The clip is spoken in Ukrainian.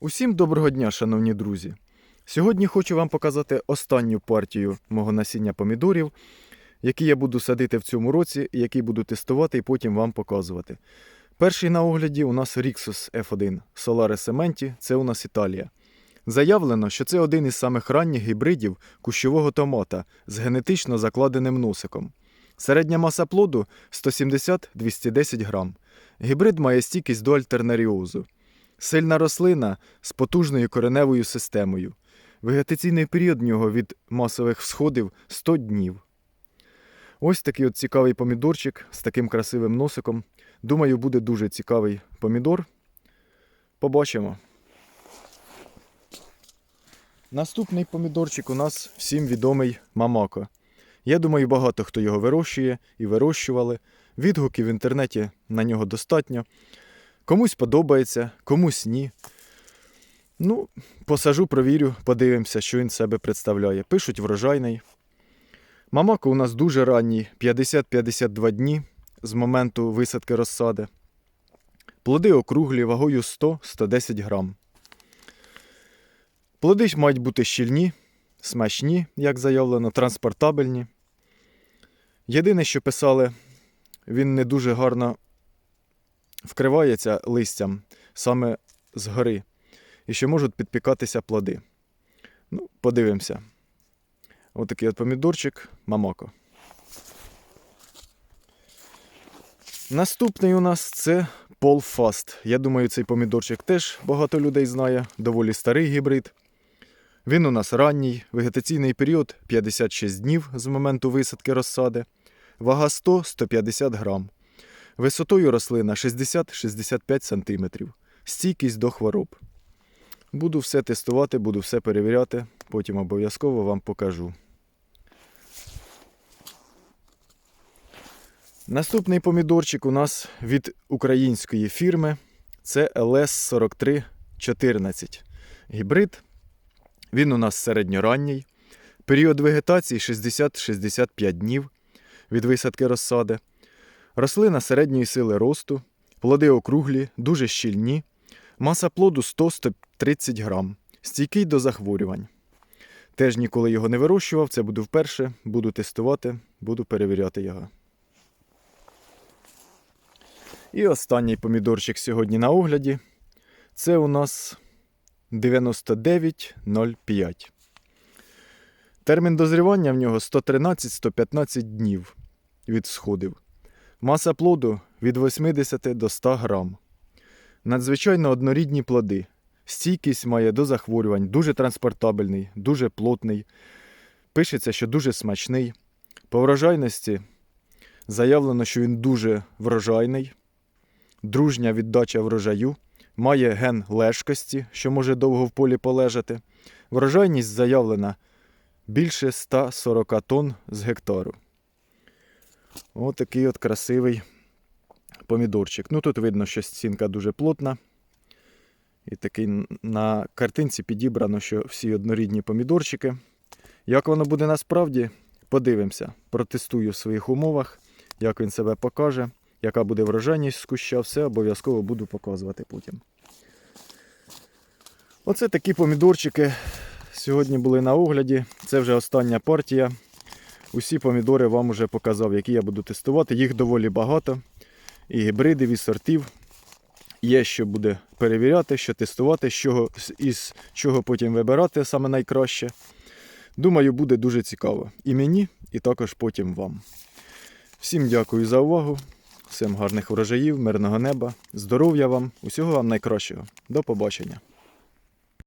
Усім доброго дня, шановні друзі! Сьогодні хочу вам показати останню партію мого насіння помідорів, які я буду садити в цьому році і які буду тестувати і потім вам показувати. Перший на огляді у нас Rixus F1 Solare Cementi, це у нас Італія. Заявлено, що це один із самих ранніх гібридів кущового томата з генетично закладеним носиком. Середня маса плоду 170-210 грам. Гібрид має стійкість до альтернаріозу. Сильна рослина з потужною кореневою системою. Вегетаційний період в нього від масових всходів 100 днів. Ось такий от цікавий помідорчик з таким красивим носиком. Думаю, буде дуже цікавий помідор. Побачимо. Наступний помідорчик у нас всім відомий Мамако. Я думаю, багато хто його вирощує і вирощували. Відгуків в інтернеті на нього достатньо. Комусь подобається, комусь ні. Ну, посажу, провірю, подивимося, що він себе представляє. Пишуть врожайний. Мамако у нас дуже ранній, 50-52 дні з моменту висадки розсади. Плоди округлі вагою 100-110 грам. Плоди мають бути щільні, смачні, як заявлено, транспортабельні. Єдине, що писали, він не дуже гарно вкривається листям саме згори, і що можуть підпікатися плоди. Ну, подивимося. Отакий от помідорчик Мамако. Наступний у нас це Fast. Я думаю, цей помідорчик теж багато людей знає, доволі старий гібрид. Він у нас ранній, вегетаційний період 56 днів з моменту висадки розсади, вага 100-150 грам. Висотою рослина 60-65 см. Стійкість до хвороб. Буду все тестувати, буду все перевіряти, потім обов'язково вам покажу. Наступний помідорчик у нас від української фірми. Це LS4314. Гібрид. Він у нас середньоранній. Період вегетації 60-65 днів від висадки розсади. Рослина середньої сили росту, плоди округлі, дуже щільні, маса плоду 100-130 грам, стійкий до захворювань. Теж ніколи його не вирощував, це буду вперше, буду тестувати, буду перевіряти його. І останній помідорчик сьогодні на огляді. Це у нас 99,05. Термін дозрівання в нього 113-115 днів від сходів. Маса плоду від 80 до 100 грам. Надзвичайно однорідні плоди. Стійкість має до захворювань, дуже транспортабельний, дуже плотний. Пишеться, що дуже смачний. По врожайності заявлено, що він дуже врожайний, дружня віддача врожаю, має ген лежкості, що може довго в полі полежати. Врожайність заявлена більше 140 тонн з гектару. Ось такий от красивий помідорчик. Ну тут видно, що стінка дуже плотна. І такий на картинці підібрано, що всі однорідні помідорчики. Як воно буде насправді, подивимося. Протестую в своїх умовах, як він себе покаже, яка буде врожайність з куща, все обов'язково буду показувати потім. Оце такі помідорчики сьогодні були на огляді. Це вже остання партія. Усі помідори вам вже показав, які я буду тестувати. Їх доволі багато. І гібридів, і сортів. Є що буде перевіряти, що тестувати, з чого, із чого потім вибирати саме найкраще. Думаю, буде дуже цікаво. І мені, і також потім вам. Всім дякую за увагу. Всім гарних врожаїв, мирного неба, здоров'я вам, усього вам найкращого. До побачення.